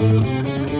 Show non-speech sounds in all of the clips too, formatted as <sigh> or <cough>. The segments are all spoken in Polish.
Música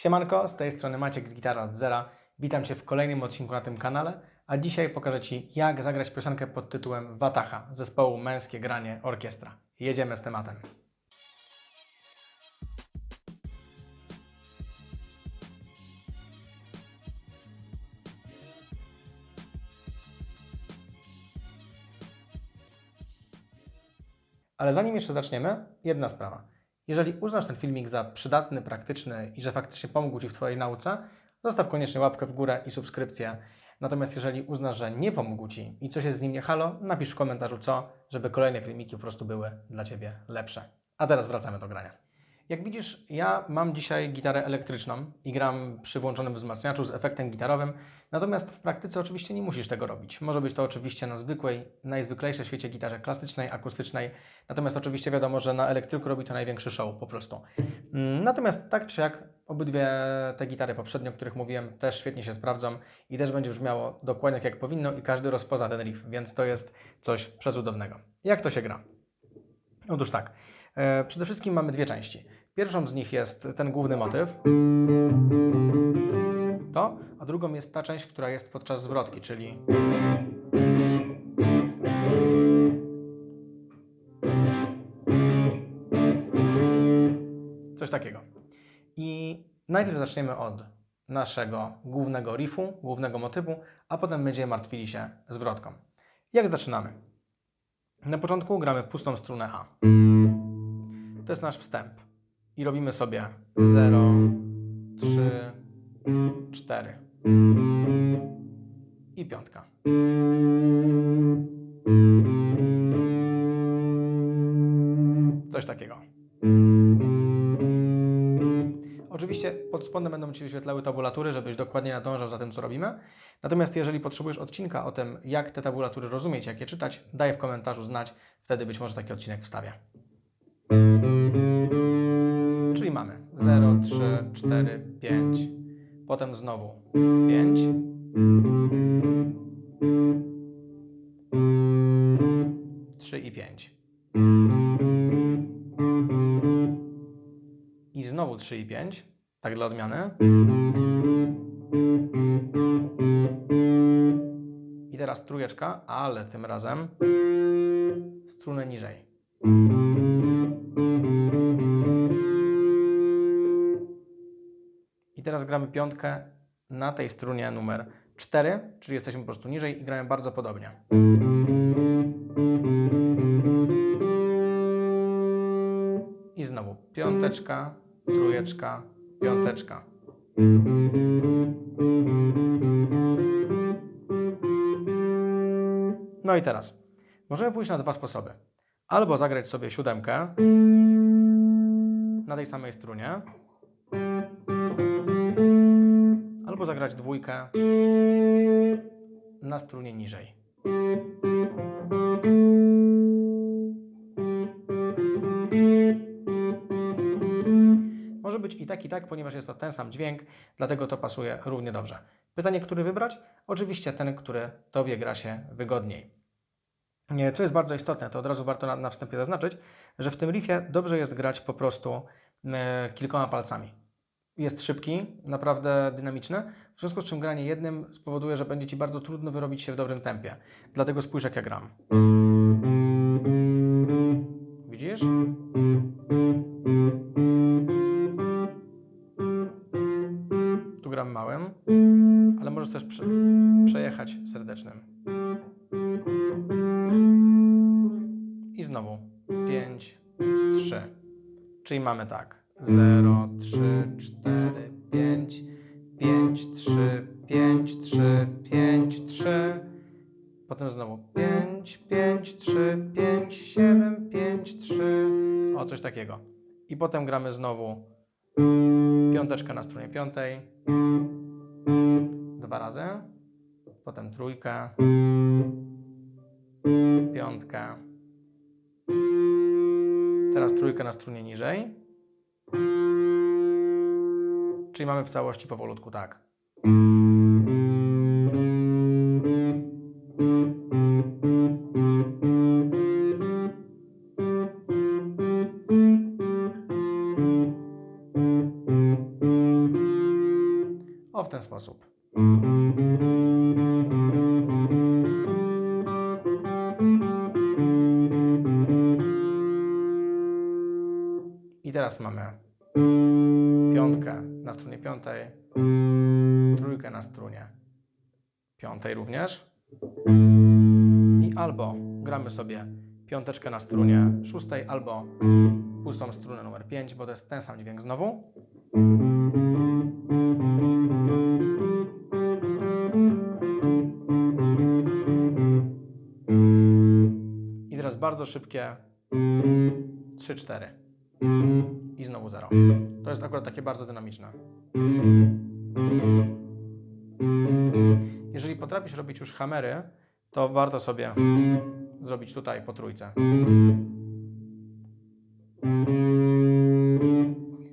Siemanko, z tej strony Maciek z Gitara od Zera. Witam Cię w kolejnym odcinku na tym kanale, a dzisiaj pokażę Ci, jak zagrać piosenkę pod tytułem Watacha zespołu Męskie Granie Orkiestra. Jedziemy z tematem. Ale zanim jeszcze zaczniemy, jedna sprawa. Jeżeli uznasz ten filmik za przydatny, praktyczny i że faktycznie pomógł Ci w Twojej nauce, zostaw koniecznie łapkę w górę i subskrypcję. Natomiast jeżeli uznasz, że nie pomógł Ci i coś jest z nim nie halo, napisz w komentarzu co, żeby kolejne filmiki po prostu były dla Ciebie lepsze. A teraz wracamy do grania. Jak widzisz, ja mam dzisiaj gitarę elektryczną i gram przy włączonym wzmacniaczu z efektem gitarowym, natomiast w praktyce oczywiście nie musisz tego robić. Może być to oczywiście na zwykłej, najzwyklejszej świecie gitarze klasycznej, akustycznej, natomiast oczywiście wiadomo, że na elektryku robi to największy show po prostu. Mm, Natomiast tak czy jak, obydwie te gitary poprzednio, o których mówiłem, też świetnie się sprawdzą i też będzie brzmiało dokładnie tak jak powinno i każdy rozpozna ten riff, więc to jest coś przecudownego. Jak to się gra? Otóż tak, przede wszystkim mamy dwie części. Pierwszą z nich jest ten główny motyw, to, a drugą jest ta część, która jest podczas zwrotki, czyli coś takiego. I najpierw zaczniemy od naszego głównego riffu, głównego motywu, a potem będziemy martwili się zwrotką. Jak zaczynamy? Na początku gramy pustą strunę A. To jest nasz wstęp. I robimy sobie 0, 3, 4 i piątka. Coś takiego. Oczywiście pod spodem będą Ci wyświetlały tabulatury, żebyś dokładnie nadążał za tym, co robimy. Natomiast jeżeli potrzebujesz odcinka o tym, jak te tabulatury rozumieć, jak je czytać, daj w komentarzu znać, wtedy być może taki odcinek wstawię. Czyli mamy 0, 3, 4, 5, potem znowu 5, trzy i 5. I znowu 3 i 5, tak dla odmiany. I teraz trójeczka, ale tym razem strunę niżej. I teraz gramy piątkę na tej strunie numer 4, czyli jesteśmy po prostu niżej i gramy bardzo podobnie. I znowu piąteczka, trójeczka, piąteczka. No i teraz możemy pójść na dwa sposoby. Albo zagrać sobie siódemkę na tej samej strunie, albo zagrać dwójkę na strunie niżej. Może być i tak, i tak, ponieważ jest to ten sam dźwięk, dlatego to pasuje równie dobrze. Pytanie, który wybrać? Oczywiście ten, który Tobie gra się wygodniej. Nie, Co jest bardzo istotne, to od razu warto na, na wstępie zaznaczyć, że w tym riffie dobrze jest grać po prostu e, kilkoma palcami. Jest szybki, naprawdę dynamiczny, w związku z czym granie jednym spowoduje, że będzie Ci bardzo trudno wyrobić się w dobrym tempie. Dlatego spójrz jak ja gram. Widzisz? Tu gram małym, ale możesz też prze, przejechać serdecznym. I znowu. Czyli mamy tak 0, 5, 5, 3, 5, 7, 5, 3. O, coś takiego. I potem gramy znowu piąteczkę na stronie piątej. Dwa razy. Potem trójkę. Piątkę. Teraz trójkę na strunie niżej. Czyli mamy w całości powolutku tak. Ten sposób. I teraz mamy piątkę na strunie piątej, trójkę na strunie piątej również. I albo gramy sobie piąteczkę na strunie szóstej, albo pustą strunę numer 5, bo to jest ten sam dźwięk znowu. Bardzo szybkie 3-4 i znowu 0. To jest akurat takie bardzo dynamiczne. Jeżeli potrafisz robić już hamery, to warto sobie zrobić tutaj po trójce.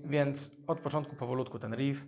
Więc od początku powolutku ten riff.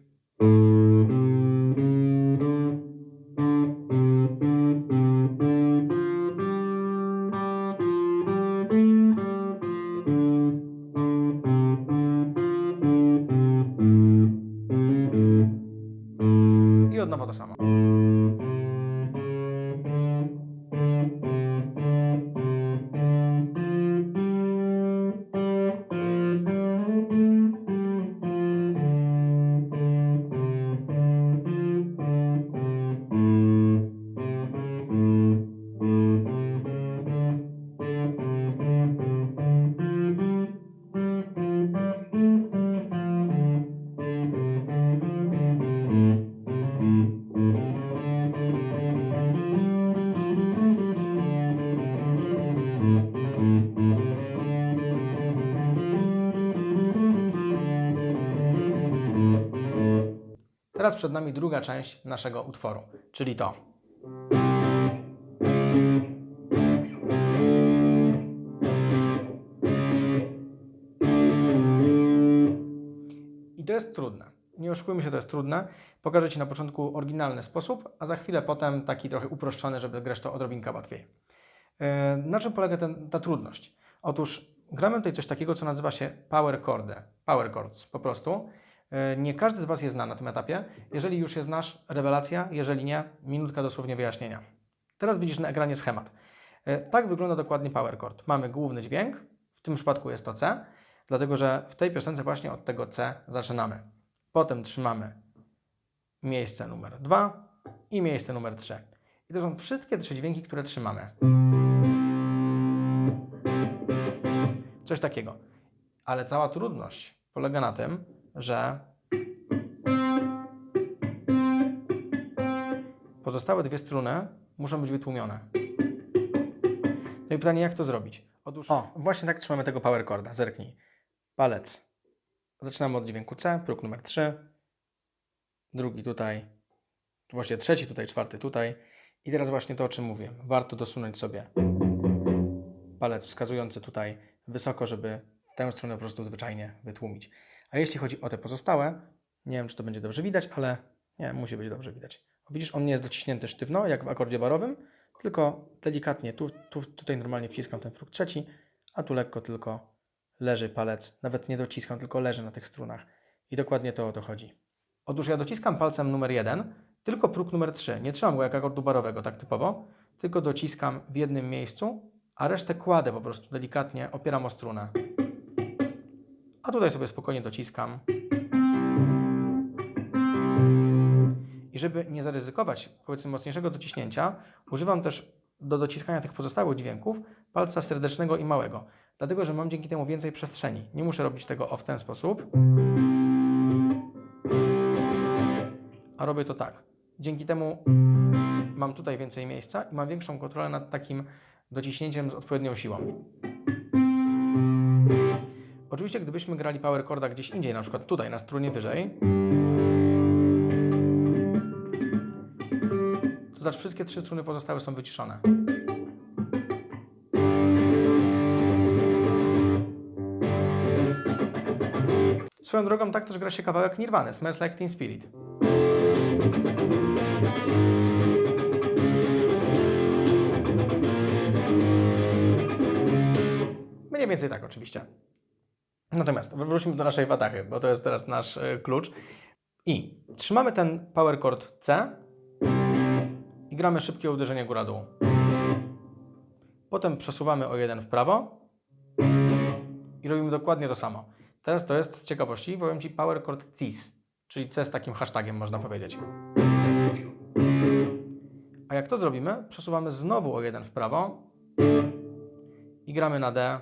Teraz przed nami druga część naszego utworu, czyli to. I to jest trudne. Nie oszukujmy się, to jest trudne. Pokażę Ci na początku oryginalny sposób, a za chwilę potem taki trochę uproszczony, żeby grać to odrobinkę łatwiej. E, Na czym polega ten, ta trudność? Otóż gramy tutaj coś takiego, co nazywa się power chordy. Power chords, po prostu. E, Nie każdy z Was je zna na tym etapie. Jeżeli już je znasz, rewelacja. Jeżeli nie, minutka dosłownie wyjaśnienia. Teraz widzisz na ekranie schemat. E, Tak wygląda dokładnie power chord. Mamy główny dźwięk, w tym przypadku jest to C, dlatego że w tej piosence właśnie od tego C zaczynamy. Potem trzymamy miejsce numer 2 i miejsce numer 3. I to są wszystkie trzy dźwięki, które trzymamy. Coś takiego. Ale cała trudność polega na tym, że pozostałe dwie struny muszą być wytłumione. No i pytanie, jak to zrobić? Otóż, o, właśnie tak trzymamy tego power chorda. Zerknij. Palec. Zaczynamy od dźwięku C, próg numer 3. Drugi tutaj, właściwie trzeci tutaj, czwarty tutaj. I teraz właśnie to, o czym mówię. Warto dosunąć sobie palec wskazujący tutaj wysoko, żeby tę stronę po prostu zwyczajnie wytłumić. A jeśli chodzi o te pozostałe, nie wiem, czy to będzie dobrze widać, ale nie, musi być dobrze widać. Widzisz, on nie jest dociśnięty sztywno, jak w akordzie barowym, tylko delikatnie, tu, tu, tutaj normalnie wciskam ten próg trzeci, a tu lekko tylko leży palec, nawet nie dociskam, tylko leży na tych strunach. I dokładnie to o to chodzi. Otóż ja dociskam palcem numer jeden, tylko próg numer 3. Nie trzymam go jak akordu barowego, tak typowo, tylko dociskam w jednym miejscu, a resztę kładę po prostu delikatnie, opieram o strunę. A tutaj sobie spokojnie dociskam. I żeby nie zaryzykować, powiedzmy, mocniejszego dociśnięcia, używam też do dociskania tych pozostałych dźwięków palca serdecznego i małego, dlatego że mam dzięki temu więcej przestrzeni. Nie muszę robić tego o w ten sposób, a robię to tak. Dzięki temu mam tutaj więcej miejsca i mam większą kontrolę nad takim dociśnięciem z odpowiednią siłą. Oczywiście, gdybyśmy grali power chorda gdzieś indziej, na przykład tutaj, na strunie wyżej, to znaczy wszystkie trzy struny pozostałe są wyciszone. Swoją drogą tak też gra się kawałek Nirvany, Smells Like Teen Spirit. Mniej więcej tak oczywiście. Natomiast wróćmy do naszej watachy, bo to jest teraz nasz e, klucz. I trzymamy ten power chord C i gramy szybkie uderzenie góra-dół. Potem przesuwamy o jeden w prawo i robimy dokładnie to samo. Teraz to jest z ciekawości, powiem Ci power chord CIS, czyli C z takim hashtagiem można powiedzieć. A jak to zrobimy, przesuwamy znowu o jeden w prawo i gramy na D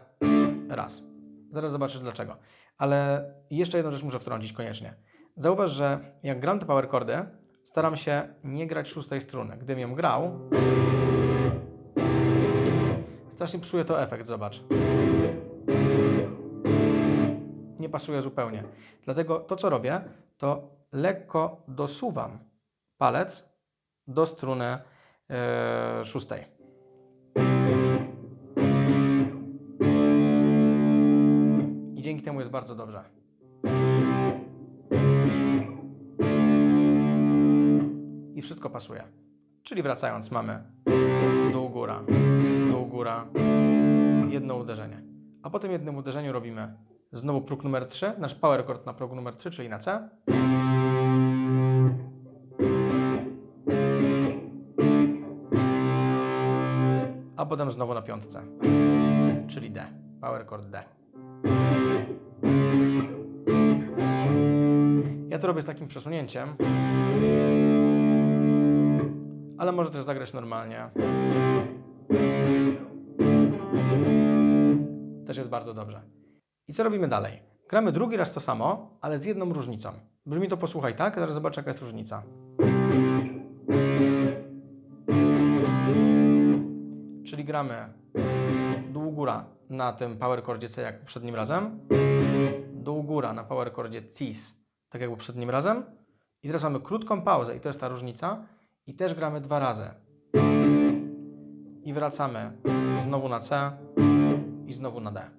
raz. Zaraz zobaczysz dlaczego. Ale jeszcze jedną rzecz muszę wtrącić koniecznie. Zauważ, że jak gram te power chordy, staram się nie grać szóstej struny. Gdybym ją grał, strasznie psuje to efekt, zobacz. Nie pasuje zupełnie. Dlatego to, co robię, to lekko dosuwam palec do struny e, szóstej. Dzięki temu jest bardzo dobrze. I wszystko pasuje. Czyli wracając, mamy dół, góra, dół, góra, jedno uderzenie. A po tym jednym uderzeniu robimy znowu próg numer 3, nasz power chord na progu numer 3, czyli na C. A potem znowu na piątce, czyli D, power chord D. Ja to robię z takim przesunięciem, ale może też zagrać normalnie. Też jest bardzo dobrze. I co robimy dalej? Gramy drugi raz to samo, ale z jedną różnicą. Brzmi to posłuchaj tak, teraz zobacz jaka jest różnica. Czyli gramy dół góra na tym power chordzie C jak poprzednim razem, dół góra na power chordzie cis tak jak poprzednim razem i teraz mamy krótką pauzę i to jest ta różnica i też gramy dwa razy. I wracamy znowu na C i znowu na D.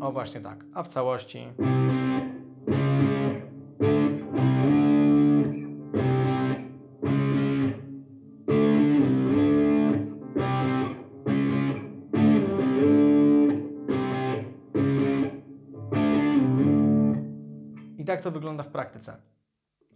O właśnie tak, a w całości I tak to wygląda w praktyce.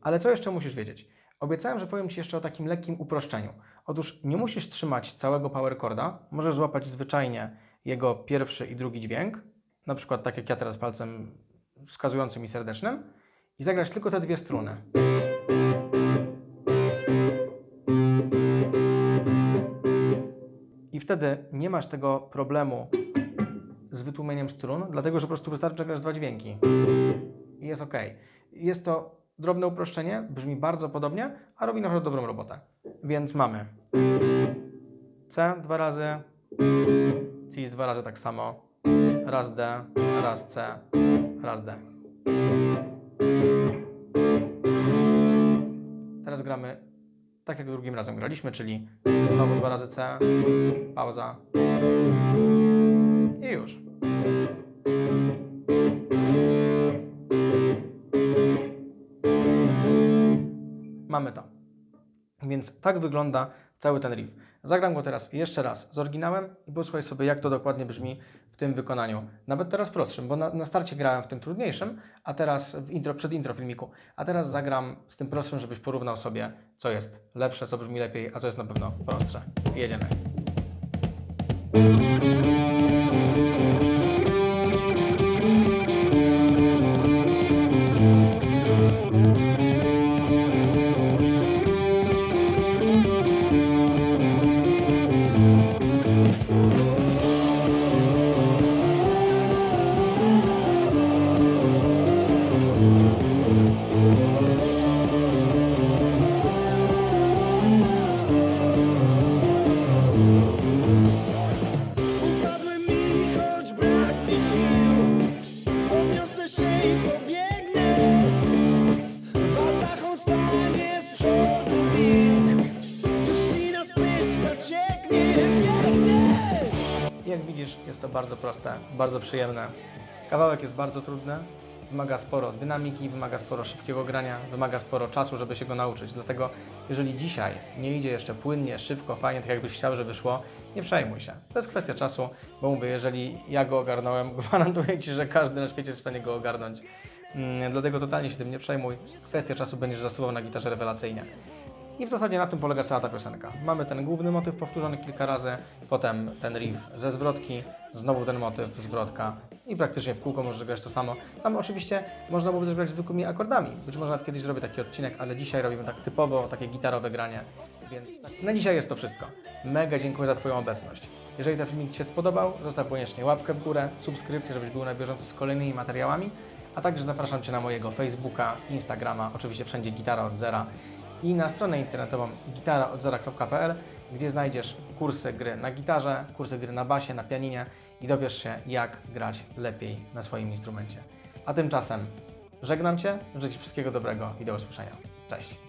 Ale co jeszcze musisz wiedzieć? Obiecałem, że powiem Ci jeszcze o takim lekkim uproszczeniu. Otóż nie musisz trzymać całego power chorda, możesz złapać zwyczajnie jego pierwszy i drugi dźwięk, na przykład tak jak ja teraz palcem wskazującym i serdecznym, i zagrać tylko te dwie struny. I wtedy nie masz tego problemu z wytłumieniem strun, dlatego że po prostu wystarczy, grasz dwa dźwięki jest ok. Jest to drobne uproszczenie, brzmi bardzo podobnie, a robi naprawdę dobrą robotę. Więc mamy C dwa razy, Cis dwa razy tak samo, raz D, raz C, raz D. Teraz gramy tak jak drugim razem graliśmy, czyli znowu dwa razy C, pauza i już. Więc tak wygląda cały ten riff. Zagram go teraz jeszcze raz z oryginałem i posłuchaj sobie, jak to dokładnie brzmi w tym wykonaniu. Nawet teraz prostszym, bo na, na starcie grałem w tym trudniejszym, a teraz w intro, przed intro filmiku. A teraz zagram z tym prostszym, żebyś porównał sobie, co jest lepsze, co brzmi lepiej, a co jest na pewno prostsze. Jedziemy. Bardzo proste, bardzo przyjemne. Kawałek jest bardzo trudny, wymaga sporo dynamiki, wymaga sporo szybkiego grania, wymaga sporo czasu, żeby się go nauczyć. Dlatego, jeżeli dzisiaj nie idzie jeszcze płynnie, szybko, fajnie, tak jakbyś chciał, żeby szło, nie przejmuj się. To jest kwestia czasu, bo mówię, jeżeli ja go ogarnąłem, <laughs> gwarantuję Ci, że każdy na świecie jest w stanie go ogarnąć. Mm, Dlatego totalnie się tym nie przejmuj. Kwestia czasu będziesz zasuwał na gitarze rewelacyjnie. I w zasadzie na tym polega cała ta piosenka. Mamy ten główny motyw powtórzony kilka razy, potem ten riff ze zwrotki, znowu ten motyw, zwrotka i praktycznie w kółko możesz grać to samo. Tam oczywiście można byłoby też grać zwykłymi akordami. Być może nawet kiedyś zrobię taki odcinek, ale dzisiaj robimy tak typowo takie gitarowe granie. Więc tak. na dzisiaj jest to wszystko. Mega dziękuję za Twoją obecność. Jeżeli ten filmik Ci się spodobał, zostaw koniecznie łapkę w górę, subskrypcję, żebyś był na bieżąco z kolejnymi materiałami, a także zapraszam Cię na mojego Facebooka, Instagrama, oczywiście wszędzie Gitara od Zera i na stronę internetową gitaraodzera.pl, gdzie znajdziesz kursy gry na gitarze, kursy gry na basie, na pianinie i dowiesz się, jak grać lepiej na swoim instrumencie. A tymczasem żegnam Cię, życzę Ci wszystkiego dobrego i do usłyszenia. Cześć!